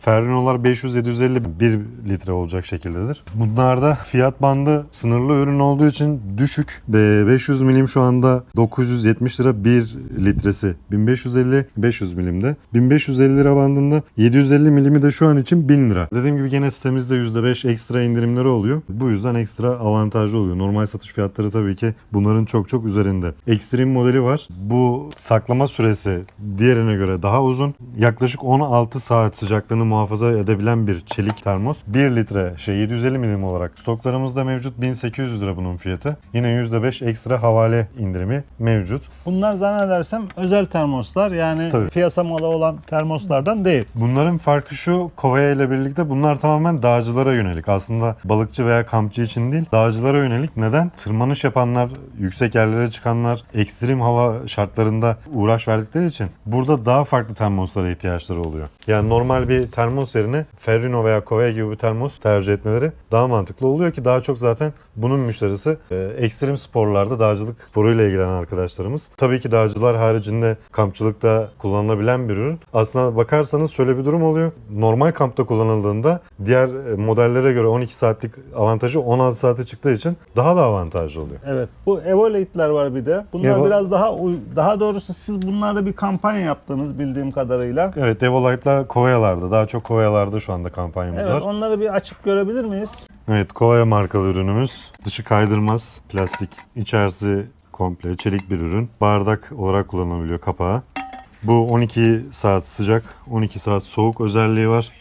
Ferrino'lar 500-750 1 litre olacak şekildedir. Bunlarda fiyat bandı sınırlı ürün olduğu için düşük. Ve 500 milim şu anda 970 lira 1 litresi. 1550 500 milimde. 1550 lira bandında 750 milimi de şu an için 1000 lira. Dediğim gibi gene sitemizde %5 ekstra indirimleri oluyor. Bu yüzden ekstra avantajlı oluyor. Normal satış fiyatları tabii ki bunların çok çok üzerinde. Extreme modeli var. Bu saklama süresi diğerine göre daha uzun. Yaklaşık 16 saat sıcaklığını muhafaza edebilen bir çelik termos. 1 litre şey 750 milim olarak stoklarımızda mevcut. 1800 lira bunun fiyatı. Yine %5 ekstra havale indirimi mevcut. Bunlar zannedersem özel termoslar yani Tabii. piyasa malı olan termoslardan değil. Bunların farkı şu, Kovaya ile birlikte bunlar tamamen dağcılara yönelik. Aslında balıkçı veya kampçı için değil, dağcılara yönelik. Neden? Tırmanış yapanlar, yüksek yerlere çıkanlar, ekstrem hava şartlarında uğraş verdikleri için burada daha farklı termoslara ihtiyaçları oluyor. Yani normal bir termos yerine Ferrino veya Kovaya gibi bir termos tercih etmeleri daha mantıklı oluyor ki daha çok zaten bunun müşterisi e, ekstrem sporlarda dağcılık sporuyla ilgilenen arkadaşlarımız. Tabii ki dağcılar haricinde kampçılıkta kullanılabilen bir ürün. Aslına bakarsanız şöyle bir durum oluyor. Normal kampta kullanıldığında diğer e, modellere göre 12 saatlik avantajı 16 saate çıktığı için daha da avantajlı oluyor. Evet. Bu Evolate'ler var bir de. Bunlar Evo- biraz daha daha doğrusu siz bunlarda bir kampanya yaptınız bildiğim kadarıyla. Evet Evolite'la Kovaya'larda daha çok Kovaya'larda şu anda kampanyamız Evet, var. onları bir açıp görebilir miyiz? Evet Kovaya markalı ürünümüz. Dışı kaydırmaz plastik. içerisi komple çelik bir ürün. Bardak olarak kullanılabiliyor kapağı. Bu 12 saat sıcak, 12 saat soğuk özelliği var.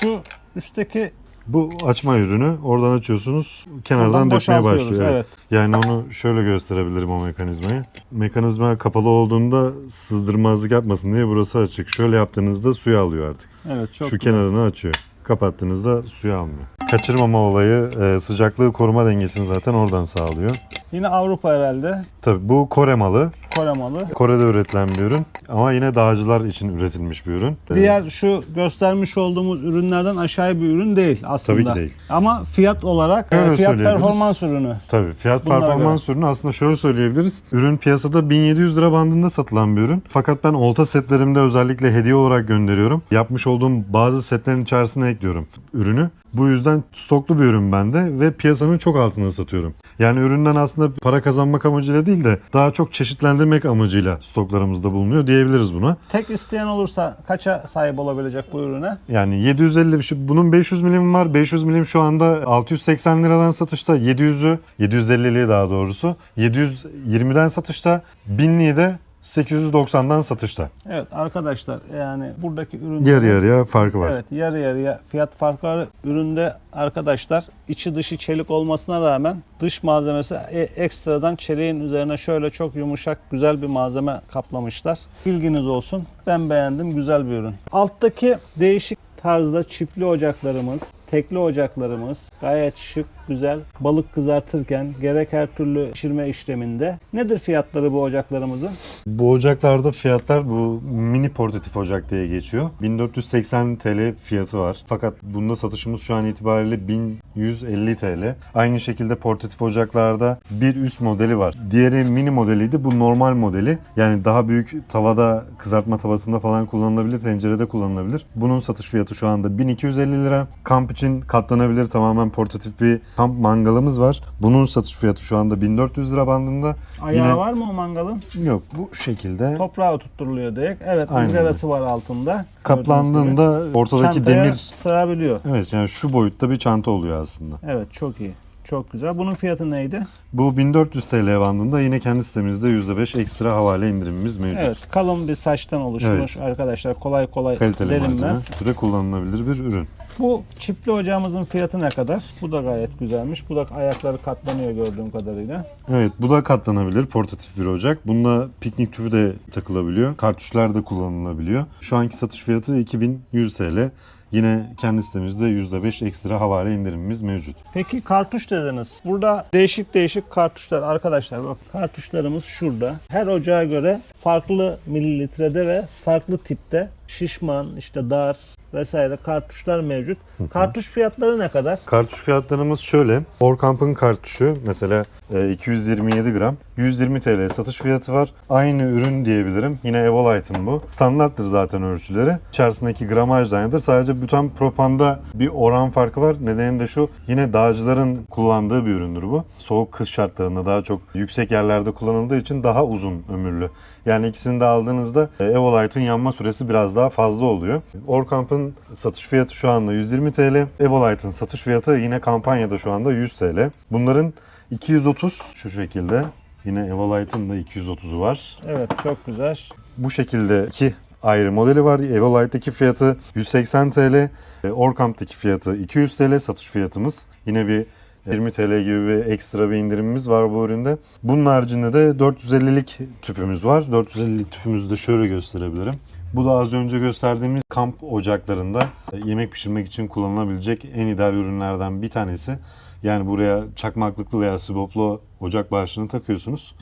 Şu üstteki Bu açma ürünü oradan açıyorsunuz kenardan Oradan dökmeye başlıyor. evet. Yani onu şöyle gösterebilirim o mekanizmayı. Mekanizma kapalı olduğunda sızdırmazlık yapmasın diye burası açık. Şöyle yaptığınızda suyu alıyor artık. evet çok Şu güzel. kenarını açıyor. Kapattığınızda suyu almıyor. Kaçırmama olayı e, sıcaklığı koruma dengesini zaten oradan sağlıyor. Yine Avrupa herhalde. Tabii bu Kore malı. Kore malı. Kore'de üretilen bir ürün ama yine dağcılar için üretilmiş bir ürün. Diğer şu göstermiş olduğumuz ürünlerden aşağı bir ürün değil aslında. Tabii ki değil. Ama fiyat olarak e, Şöyle fiyat performans ürünü. Tabii fiyat Bunlara performans ürünü aslında şöyle söyleyebiliriz. Ürün piyasada 1700 lira bandında satılan bir ürün. Fakat ben olta setlerimde özellikle hediye olarak gönderiyorum. Yapmış olduğum bazı setlerin içerisine ekliyorum ürünü. Bu yüzden stoklu bir ürün bende ve piyasanın çok altında satıyorum. Yani üründen aslında para kazanmak amacıyla değil de daha çok çeşitlendirmek amacıyla stoklarımızda bulunuyor diyebiliriz buna. Tek isteyen olursa kaça sahip olabilecek bu ürüne? Yani 750 bir şey. Bunun 500 milim var. 500 milim şu anda 680 liradan satışta. 700'ü 750'liği daha doğrusu. 720'den satışta. 1000'liği de 890'dan satışta. Evet arkadaşlar yani buradaki ürün Yarı yarıya farkı var. Evet yarı yarıya fiyat farkları üründe arkadaşlar içi dışı çelik olmasına rağmen dış malzemesi e- ekstradan çeliğin üzerine şöyle çok yumuşak güzel bir malzeme kaplamışlar. Bilginiz olsun. Ben beğendim güzel bir ürün. Alttaki değişik tarzda çiftli ocaklarımız, tekli ocaklarımız gayet şık, güzel. Balık kızartırken gerek her türlü pişirme işleminde. Nedir fiyatları bu ocaklarımızın? Bu ocaklarda fiyatlar bu mini portatif ocak diye geçiyor. 1480 TL fiyatı var. Fakat bunda satışımız şu an itibariyle 1150 TL. Aynı şekilde portatif ocaklarda bir üst modeli var. Diğeri mini modeliydi. Bu normal modeli. Yani daha büyük tavada kızartma tavasında falan kullanılabilir. Tencerede kullanılabilir. Bunun satış fiyatı şu anda 1250 lira. Kamp için katlanabilir tamamen portatif bir kamp mangalımız var. Bunun satış fiyatı şu anda 1400 lira bandında. Ayağı Yine- var mı o mangalın? Yok bu şekilde. Toprağa oturtturuluyor direkt. Evet Aynen ızgarası var altında. Kaplandığında ortadaki Çantaya demir sığabiliyor. evet yani şu boyutta bir çanta oluyor aslında. Evet çok iyi. Çok güzel. Bunun fiyatı neydi? Bu 1400 TL bandında yine kendi sitemizde %5 ekstra havale indirimimiz mevcut. Evet kalın bir saçtan oluşmuş arkadaşlar. Kolay kolay Kaliteli malzeme, delinmez. süre kullanılabilir bir ürün. Bu çipli ocağımızın fiyatı ne kadar? Bu da gayet güzelmiş. Bu da ayakları katlanıyor gördüğüm kadarıyla. Evet bu da katlanabilir portatif bir ocak. Bunda piknik tüpü de takılabiliyor. Kartuşlar da kullanılabiliyor. Şu anki satış fiyatı 2100 TL. Yine kendi sitemizde %5 ekstra havale indirimimiz mevcut. Peki kartuş dediniz. Burada değişik değişik kartuşlar arkadaşlar. Bak kartuşlarımız şurada. Her ocağa göre farklı mililitrede ve farklı tipte şişman, işte dar vesaire kartuşlar mevcut. Kartuş fiyatları ne kadar? Kartuş fiyatlarımız şöyle. Orkamp'ın kartuşu mesela e, 227 gram 120 TL satış fiyatı var. Aynı ürün diyebilirim. Yine Evolite'ın bu. Standarttır zaten ölçüleri. İçerisindeki gramaj da aynıdır. Sadece butan propanda bir oran farkı var. Nedeni de şu. Yine dağcıların kullandığı bir üründür bu. Soğuk kış şartlarında daha çok yüksek yerlerde kullanıldığı için daha uzun ömürlü. Yani ikisini de aldığınızda e, Evolite'ın yanma süresi biraz daha fazla oluyor. Orkamp'ın satış fiyatı şu anda 120 TL. Evolite'ın satış fiyatı yine kampanyada şu anda 100 TL. Bunların 230 şu şekilde. Yine Evolite'ın da 230'u var. Evet çok güzel. Bu şekilde iki ayrı modeli var. Evolite'deki fiyatı 180 TL. e, Orkamp'taki fiyatı 200 TL satış fiyatımız. Yine bir 20 TL gibi bir ekstra bir indirimimiz var bu üründe. Bunun haricinde de 450'lik tüpümüz var. 450'lik tüpümüzü de şöyle gösterebilirim. Bu da az önce gösterdiğimiz kamp ocaklarında e, yemek pişirmek için kullanılabilecek en ideal ürünlerden bir tanesi. Yani buraya çakmaklıklı veya siboplu ocak başlığını takıyorsunuz.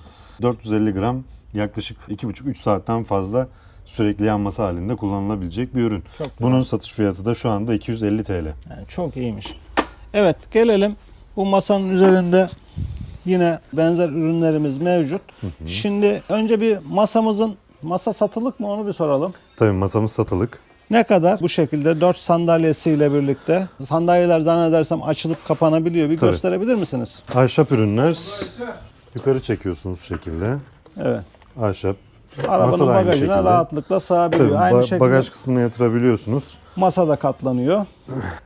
450 gram yaklaşık 2,5-3 saatten fazla sürekli yanması halinde kullanılabilecek bir ürün. Bunun satış fiyatı da şu anda 250 TL. Yani çok iyiymiş. Evet gelelim bu masanın üzerinde yine benzer ürünlerimiz mevcut. Şimdi önce bir masamızın masa satılık mı onu bir soralım. Tabii masamız satılık. Ne kadar? Bu şekilde 4 sandalyesiyle birlikte. Sandalyeler zannedersem açılıp kapanabiliyor. Bir Tabii. gösterebilir misiniz? Ahşap ürünler. Yukarı çekiyorsunuz şu şekilde. Evet. Ahşap. Arabanın Masa da aynı bagajına şekilde. rahatlıkla sığabiliyor. Tabii Aynı ba- şekilde bagaj kısmına yatırabiliyorsunuz. masa da katlanıyor.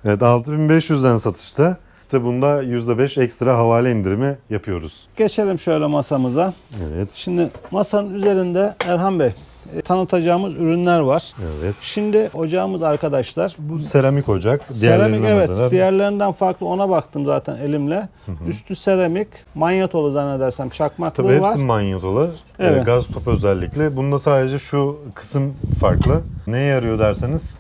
Evet 6500'den satışta. İşte bunda %5 ekstra havale indirimi yapıyoruz. Geçelim şöyle masamıza. Evet. Şimdi masanın üzerinde Erhan Bey e, tanıtacağımız ürünler var. Evet. Şimdi ocağımız arkadaşlar. Bu seramik ocak. Seramik evet. nazaran Diğerlerinden farklı ona baktım zaten elimle. Üstü seramik, manyetolu zannedersem çakmaklığı Tabii hepsi var. manyetolu. Evet. Ee, Gaz top özellikle. Bunda sadece şu kısım farklı. Neye yarıyor derseniz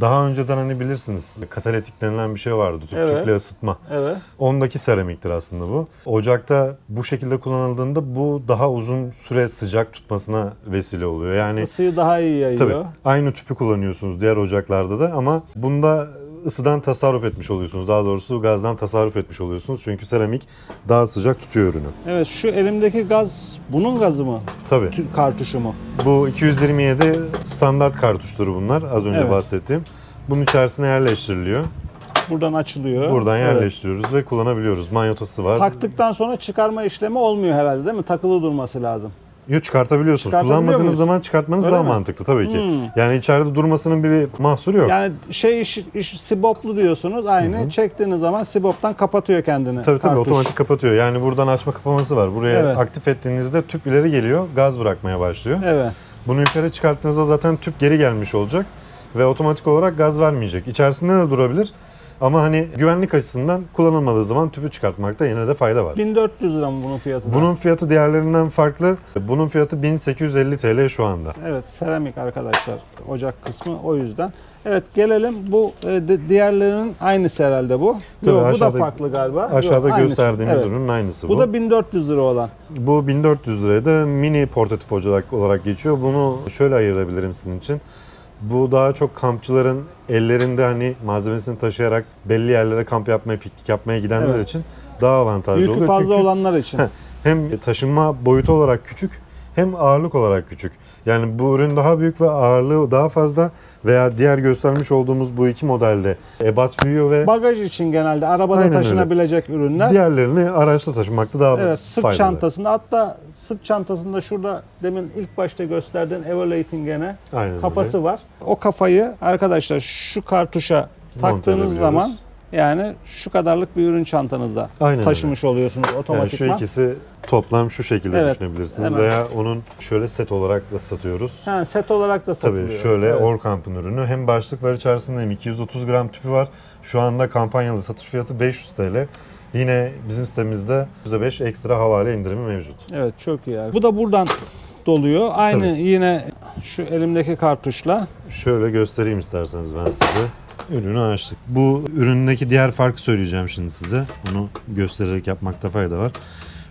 daha önceden hani bilirsiniz katalitik denilen bir şey vardı. Tüp, Evet. Tüple ısıtma. Evet. Ondaki seramiktir aslında bu. Ocakta bu şekilde kullanıldığında bu daha uzun süre sıcak tutmasına vesile oluyor. Yani Isıyı daha iyi yayıyor. tabii aynı tüpü kullanıyorsunuz diğer ocaklarda da ama bunda ısıdan tasarruf etmiş oluyorsunuz. Daha doğrusu gazdan tasarruf etmiş oluyorsunuz. Çünkü seramik daha sıcak tutuyor ürünü. Evet şu elimdeki gaz bunun gazı mı? Tabii. Tü- Kartuşu mu? Bu 227 standart kartuşları bunlar az önce Evet. bahsettiğim. Bunun içerisine yerleştiriliyor. Buradan açılıyor. Buradan Evet. yerleştiriyoruz ve kullanabiliyoruz. Manyetası var. Taktıktan sonra çıkarma işlemi olmuyor herhalde değil mi? Takılı durması lazım. Yo, çıkartabiliyorsunuz. Çıkartabiliyor Kullanmadığınız muyuz? zaman çıkartmanız Öyle daha mi? mantıklı tabii ki. Hmm. Yani içeride durmasının bir mahsuru yok. Yani şey iş, iş siboplu diyorsunuz aynı. Çektiğiniz zaman siboptan kapatıyor kendini. Tabii tabii kartuş. otomatik kapatıyor. Yani buradan açma kapaması var. Buraya Evet. aktif ettiğinizde tüp ileri geliyor, gaz bırakmaya başlıyor. Evet. Bunu yukarı çıkarttığınızda zaten tüp geri gelmiş olacak ve otomatik olarak gaz vermeyecek. İçerisinde de durabilir ama hani güvenlik açısından kullanılmadığı zaman tüpü çıkartmakta yine de fayda var. 1400 lira mı bunun fiyatı? Bunun fiyatı diğerlerinden farklı. Bunun fiyatı 1850 TL şu anda. Evet seramik arkadaşlar ocak kısmı o yüzden. Evet gelelim bu e, diğerlerinin aynısı herhalde bu. Tabii Yok, bu da aşağıda- farklı galiba. Aşağıda Yok, aynısı. gösterdiğimiz Evet. ürünün aynısı bu. Bu da 1400 lira olan. Bu 1400 liraya da mini portatif ocak olarak geçiyor. Bunu şöyle ayırabilirim sizin için. Bu daha çok kampçıların ellerinde hani malzemesini taşıyarak belli yerlere kamp yapmaya, piknik yapmaya gidenler Evet. için daha avantajlı Yükü oluyor. fazla Çünkü olanlar için. hem taşınma boyutu olarak küçük hem ağırlık olarak küçük. Yani bu ürün daha büyük ve ağırlığı daha fazla veya diğer göstermiş olduğumuz bu iki modelde ebat büyüyor ve Bagaj için genelde arabada Aynen öyle. taşınabilecek ürünler. diğerlerini araçta taşımakta daha Evet sırt faydalı. çantasında hatta sırt çantasında şurada demin ilk başta gösterdiğin Evaluate'in gene Aynen öyle. kafası var. O kafayı arkadaşlar şu kartuşa taktığınız zaman yani şu kadarlık bir ürün çantanızda Aynen taşımış oluyorsunuz Yani şu otomatikman. ikisi toplam şu şekilde Evet, düşünebilirsiniz hemen. veya onun şöyle set olarak da satıyoruz. Ha, set olarak da satılıyor. Tabii şöyle Evet. Orkamp'ın ürünü hem başlık var içerisinde hem 230 gram tüpü var. Şu anda kampanyalı satış fiyatı 500 TL. Yine bizim sitemizde %5 ekstra havale indirimi mevcut. Evet çok iyi. abi. Bu da buradan doluyor. Aynı Tabii. yine şu elimdeki kartuşla. Şöyle göstereyim isterseniz ben size. Ürünü açtık. Bu üründeki diğer farkı söyleyeceğim şimdi size. Onu göstererek yapmakta fayda var.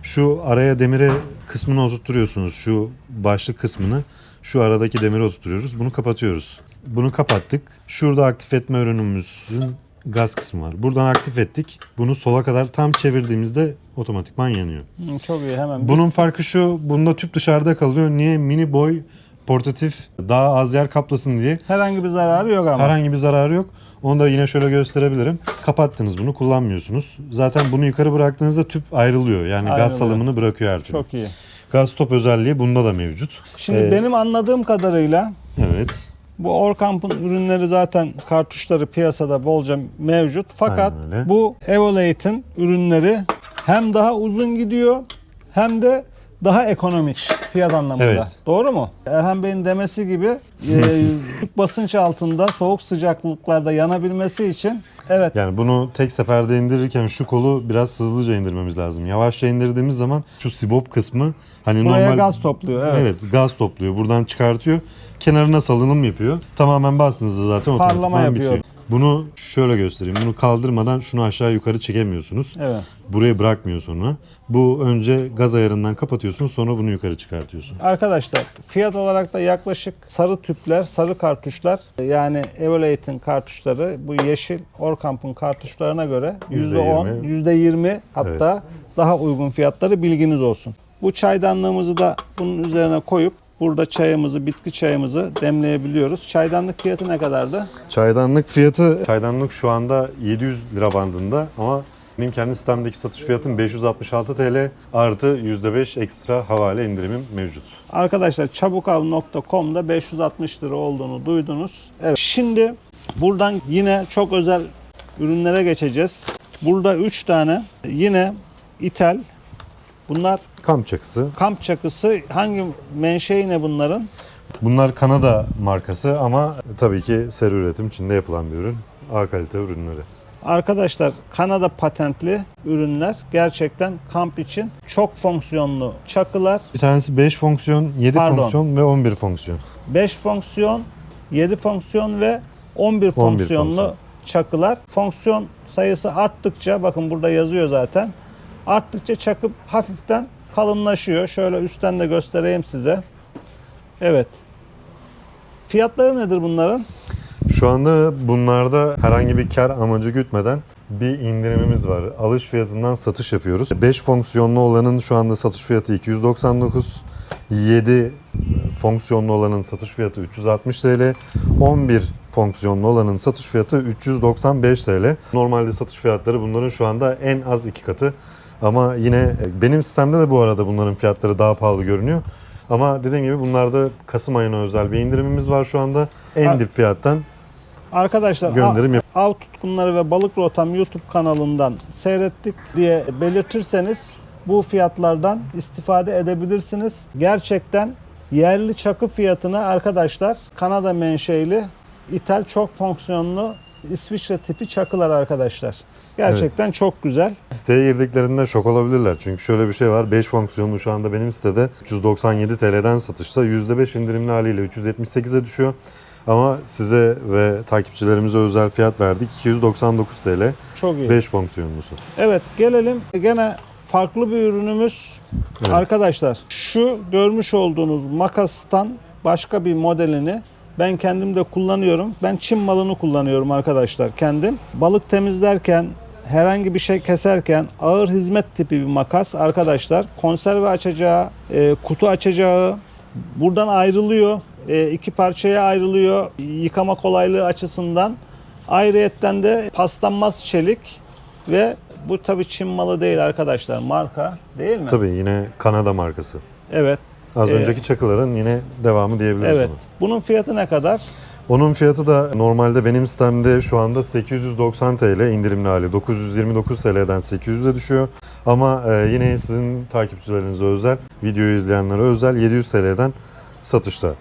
Şu araya demire kısmını oturtturuyorsunuz. Şu başlık kısmını şu aradaki demiri oturtuyoruz. Bunu kapatıyoruz. Bunu kapattık. Şurada aktif etme ürünümüzün gaz kısmı var. Buradan aktif ettik. Bunu sola kadar tam çevirdiğimizde otomatikman yanıyor. Çok iyi hemen. Bunun farkı şu, bunda tüp dışarıda kalıyor. Niye? Mini boy portatif daha az yer kaplasın diye. Herhangi bir zararı yok ama. Herhangi bir zararı yok. Onu da yine şöyle gösterebilirim. Kapattınız bunu, kullanmıyorsunuz. Zaten bunu yukarı bıraktığınızda tüp ayrılıyor. Yani Ayrılıyor. gaz salımını bırakıyor her türlü. Çok iyi. Gaz top özelliği bunda da mevcut. Şimdi Ee, benim anladığım kadarıyla Evet. bu Orkamp'ın ürünleri zaten kartuşları piyasada bolca mevcut. Fakat Aynen öyle. bu Evolate'in ürünleri hem daha uzun gidiyor hem de daha ekonomik fiyat anlamında. Evet. Doğru mu? Erhan Bey'in demesi gibi e, basınç altında soğuk sıcaklıklarda yanabilmesi için evet Yani bunu tek seferde indirirken şu kolu biraz hızlıca indirmemiz lazım. Yavaşça indirdiğimiz zaman şu sibop kısmı hani buraya normal gaz topluyor. Evet. evet. gaz topluyor. Buradan çıkartıyor. Kenarına salınım yapıyor. Tamamen bastığınızda zaten Parlama otomatikman yapıyor. bitiyor. Bunu şöyle göstereyim. Bunu kaldırmadan şunu aşağı yukarı çekemiyorsunuz. Evet. Buraya bırakmıyor sonra. Bu önce gaz ayarından kapatıyorsun sonra bunu yukarı çıkartıyorsun. Arkadaşlar fiyat olarak da yaklaşık sarı tüpler, sarı kartuşlar yani Evolate'in kartuşları bu yeşil Orkamp'ın kartuşlarına göre %10, %20 hatta daha uygun fiyatları bilginiz olsun. Bu çaydanlığımızı da bunun üzerine koyup burada çayımızı, bitki çayımızı demleyebiliyoruz. Çaydanlık fiyatı ne kadardı? Çaydanlık fiyatı, çaydanlık şu anda 700 lira bandında ama benim kendi sitemdeki satış fiyatım 566 TL artı %5 ekstra havale indirimim mevcut. Arkadaşlar çabukav.com'da 560 lira olduğunu duydunuz. Evet. Şimdi buradan yine çok özel ürünlere geçeceğiz. Burada 3 tane yine ithal. Bunlar Kamp çakısı. kamp çakısı. Hangi menşei ne bunların? Bunlar Kanada markası ama tabii ki seri üretim Çin'de yapılan bir ürün. A kalite ürünleri. Arkadaşlar Kanada patentli ürünler gerçekten kamp için çok fonksiyonlu çakılar. Bir tanesi 5 fonksiyon, 7 Pardon. fonksiyon ve 11 fonksiyon. 5 fonksiyon, 7 fonksiyon ve 11 fonksiyonlu fonksiyon. çakılar. Fonksiyon sayısı arttıkça bakın burada yazıyor zaten. Arttıkça çakı hafiften kalınlaşıyor. Şöyle üstten de göstereyim size. Evet. Fiyatları nedir bunların? Şu anda bunlarda herhangi bir kar amacı gütmeden bir indirimimiz var. Alış fiyatından satış yapıyoruz. 5 fonksiyonlu olanın şu anda satış fiyatı 299. 7 fonksiyonlu olanın satış fiyatı 360 TL. 11 fonksiyonlu olanın satış fiyatı 395 TL. Normalde satış fiyatları bunların şu anda en az iki katı. Ama yine benim sistemde de bu arada bunların fiyatları daha pahalı görünüyor. Ama dediğim gibi bunlarda Kasım ayına özel bir indirimimiz var şu anda. En dip fiyattan Arkadaşlar Gönderim yap- Av Tutkunları ve Balık Rotam YouTube kanalından seyrettik diye belirtirseniz bu fiyatlardan istifade edebilirsiniz. Gerçekten yerli çakı fiyatına arkadaşlar Kanada menşeili ithal çok fonksiyonlu İsviçre tipi çakılar arkadaşlar. Gerçekten çok güzel. Siteye girdiklerinde şok olabilirler. Çünkü şöyle bir şey var. 5 fonksiyonlu şu anda benim sitede 397 TL'den satışta %5 indirimli haliyle 378'e düşüyor. Ama size ve takipçilerimize özel fiyat verdik. 299 TL Çok iyi. 5 fonksiyonlusu. Evet gelelim gene farklı bir ürünümüz. Evet. Arkadaşlar şu görmüş olduğunuz makastan başka bir modelini ben kendim de kullanıyorum. Ben Çin malını kullanıyorum arkadaşlar kendim. Balık temizlerken herhangi bir şey keserken ağır hizmet tipi bir makas arkadaşlar. Konserve açacağı, e, kutu açacağı buradan ayrılıyor. E, iki parçaya ayrılıyor yıkama kolaylığı açısından. Ayrıyetten de paslanmaz çelik ve bu tabi Çin malı değil arkadaşlar marka değil mi? Tabii yine Kanada markası. Evet. Az Ee, önceki çakıların yine devamı diyebiliriz Evet. ona. Bunun fiyatı ne kadar? Onun fiyatı da normalde benim sitemde şu anda 890 TL indirimli hali. 929 TL'den 800'e düşüyor. Ama e, yine sizin takipçilerinize özel, videoyu izleyenlere özel 700 TL'den satışta.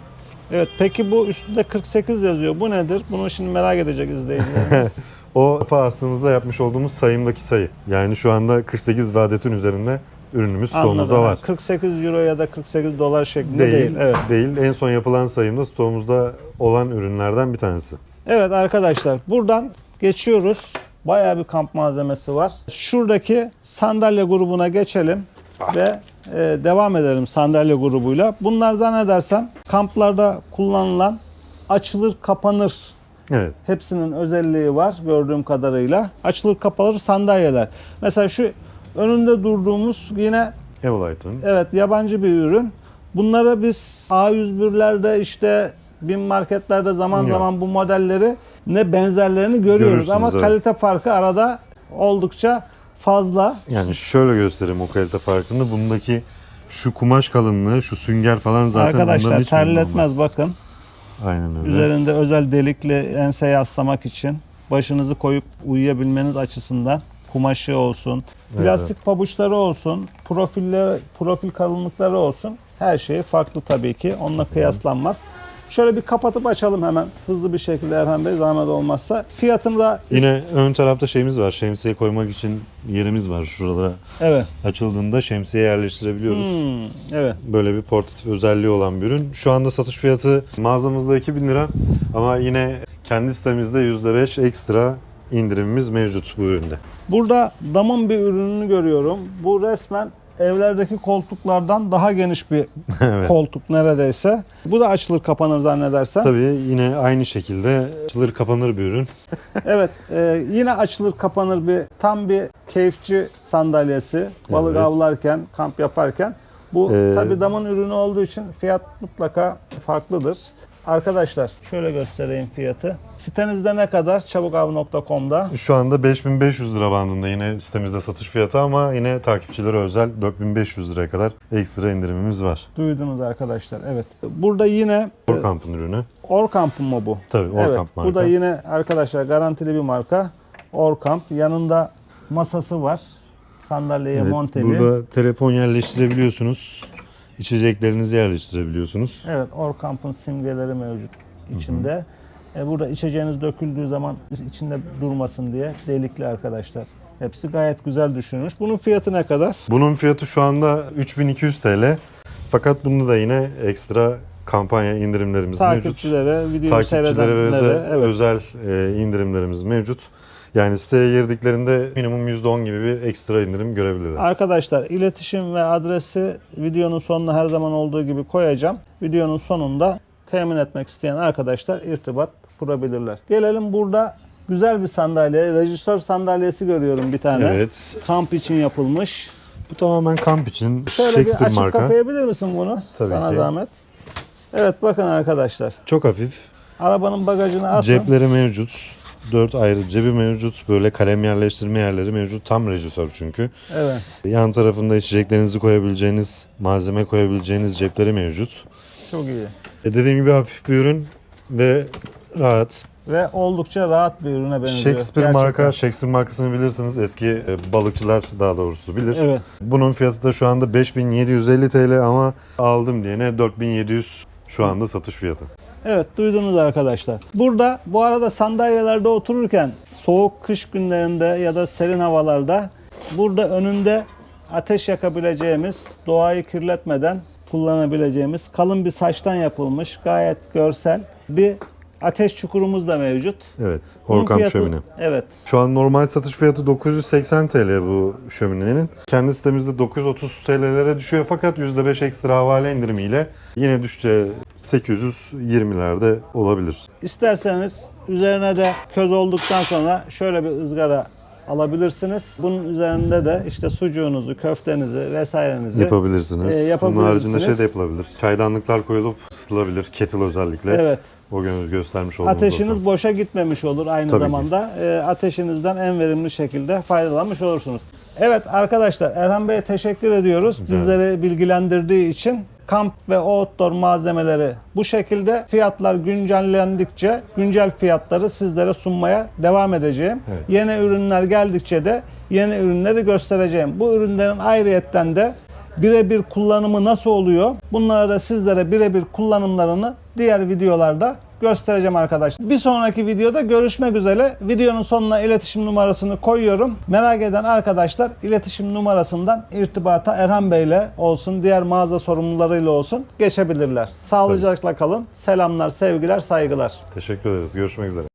Evet. Peki bu üstünde 48 yazıyor. Bu nedir? Bunu şimdi merak edecek izleyicilerimiz. O aslımızda yapmış olduğumuz sayımdaki sayı. Yani şu anda 48 adetin üzerinde ürünümüz stoğumuzda Anladım. var. 48 euro ya da 48 dolar şeklinde değil. Evet. değil. En son yapılan sayımda stoğumuzda olan ürünlerden bir tanesi. Evet arkadaşlar buradan geçiyoruz. Bayağı bir kamp malzemesi var. Şuradaki sandalye grubuna geçelim ve e, devam edelim sandalye grubuyla. Bunlar zannedersem kamplarda kullanılan açılır kapanır Evet. Hepsinin özelliği var gördüğüm kadarıyla. Açılır kapalır sandalyeler. Mesela şu önünde durduğumuz yine Evolite'ın. evet yabancı bir ürün. Bunlara biz A101'lerde işte bin marketlerde zaman Yok. zaman bu modelleri ne benzerlerini görüyoruz Görürsünüz, ama evet. kalite farkı arada oldukça fazla. Yani şöyle göstereyim o kalite farkını. Bundaki şu kumaş kalınlığı, şu sünger falan zaten Arkadaşlar hiç terletmez bakın. Aynen öyle. Üzerinde özel delikli ense yaslamak için başınızı koyup uyuyabilmeniz açısından kumaşı olsun, Evet, plastik pabuçları olsun, profiller, profil kalınlıkları olsun. Her şey farklı tabii ki. Onunla kıyaslanmaz. Şöyle bir kapatıp açalım hemen hızlı bir şekilde Erhan Bey zahmet olmazsa. Fiyatını da Yine ön tarafta şeyimiz var. Şemsiye koymak için yerimiz var. Şuralara evet. açıldığında şemsiye yerleştirebiliyoruz. Hmm, evet. Böyle bir portatif özelliği olan bir ürün. Şu anda satış fiyatı mağazamızda 2000 lira ama yine kendi sitemizde %5 ekstra indirimimiz mevcut bu üründe. Burada damın bir ürününü görüyorum. Bu resmen evlerdeki koltuklardan daha geniş bir evet. koltuk neredeyse. Bu da açılır kapanır zannedersem. Tabii yine aynı şekilde açılır kapanır bir ürün. Evet, e, yine açılır kapanır bir tam bir keyifçi sandalyesi. Balık Evet. avlarken, kamp yaparken. Bu Ee, tabi damın ürünü olduğu için fiyat mutlaka farklıdır. Arkadaşlar şöyle göstereyim fiyatı. Sitenizde ne kadar? Çabukav.com'da. Şu anda 5500 lira bandında yine sitemizde satış fiyatı ama yine takipçilere özel 4500 liraya kadar ekstra indirimimiz var. Duydunuz arkadaşlar. Evet. Burada yine e, Orkamp'ın ürünü. Orkamp'ın mı bu? Tabii Evet. Orkamp marka. Bu da yine arkadaşlar garantili bir marka. Orkamp. Yanında masası var. Sandalyeye Evet, monteli. burada telefon yerleştirebiliyorsunuz. İçeceklerinizi yerleştirebiliyorsunuz. Evet, Orkamp'ın simgeleri mevcut içinde. E, burada içeceğiniz döküldüğü zaman içinde durmasın diye delikli arkadaşlar. Hepsi gayet güzel düşünülmüş. Bunun fiyatı ne kadar? Bunun fiyatı şu anda 3200 TL. Fakat bunda da yine ekstra kampanya indirimlerimiz mevcut. Takipçilere, videoyu Takipçilere özel, Evet. özel e, indirimlerimiz mevcut. Yani siteye girdiklerinde minimum %10 gibi bir ekstra indirim görebilirler. Arkadaşlar iletişim ve adresi videonun sonuna her zaman olduğu gibi koyacağım. Videonun sonunda temin etmek isteyen arkadaşlar irtibat kurabilirler. Gelelim burada güzel bir sandalye, rejistör sandalyesi görüyorum bir tane. Evet. Kamp için yapılmış. Bu tamamen kamp için Şöyle bir Shakespeare açıp marka. kapayabilir misin bunu? Tabii Sana ki. zahmet. Evet bakın arkadaşlar. Çok hafif. Arabanın bagajına atın. Cepleri mevcut. 4 ayrı cebi mevcut. Böyle kalem yerleştirme yerleri mevcut. Tam rejisör çünkü. Evet. Yan tarafında içeceklerinizi koyabileceğiniz, malzeme koyabileceğiniz cepleri mevcut. Çok iyi. E dediğim gibi hafif bir ürün ve rahat. Ve oldukça rahat bir ürüne benziyor. Shakespeare Gerçekten. marka, Shakespeare markasını bilirsiniz. Eski e, balıkçılar daha doğrusu bilir. Evet. Bunun fiyatı da şu anda 5750 TL ama aldım diyene 4700 şu anda satış fiyatı. Evet duydunuz arkadaşlar. Burada bu arada sandalyelerde otururken soğuk kış günlerinde ya da serin havalarda burada önünde ateş yakabileceğimiz, doğayı kirletmeden kullanabileceğimiz kalın bir saçtan yapılmış gayet görsel bir ateş çukurumuz da mevcut. Evet, Orkam fiyatı- şömine. Evet. Şu an normal satış fiyatı 980 TL bu şöminenin. Kendi sitemizde 930 TL'lere düşüyor fakat %5 ekstra havale indirimiyle yine düşeceği 820'lerde olabilir. İsterseniz üzerine de köz olduktan sonra şöyle bir ızgara alabilirsiniz. Bunun üzerinde de işte sucuğunuzu, köftenizi vesairenizi Yapabilirsiniz. e, Bunun yapabilirsiniz. haricinde şey de yapılabilir. Çaydanlıklar koyulup ısıtılabilir. Kettle özellikle. Evet. O gün göstermiş olduğumuz Ateşiniz ortam. boşa gitmemiş olur aynı Tabii ki. zamanda. E, ateşinizden en verimli şekilde faydalanmış olursunuz. Evet arkadaşlar Erhan Bey'e teşekkür ediyoruz. Rica Bizleri bilgilendirdiği için kamp ve outdoor malzemeleri bu şekilde fiyatlar güncellendikçe güncel fiyatları sizlere sunmaya devam edeceğim. Evet. Yeni ürünler geldikçe de yeni ürünleri göstereceğim. Bu ürünlerin ayrıyetten de birebir kullanımı nasıl oluyor? Bunları da sizlere birebir kullanımlarını diğer videolarda göstereceğim arkadaşlar. Bir sonraki videoda görüşmek üzere. Videonun sonuna iletişim numarasını koyuyorum. Merak eden arkadaşlar iletişim numarasından irtibata Erhan Bey ile olsun, diğer mağaza sorumlularıyla olsun geçebilirler. Sağlıcakla kalın. Selamlar, sevgiler, saygılar. Teşekkür ederiz. Görüşmek üzere.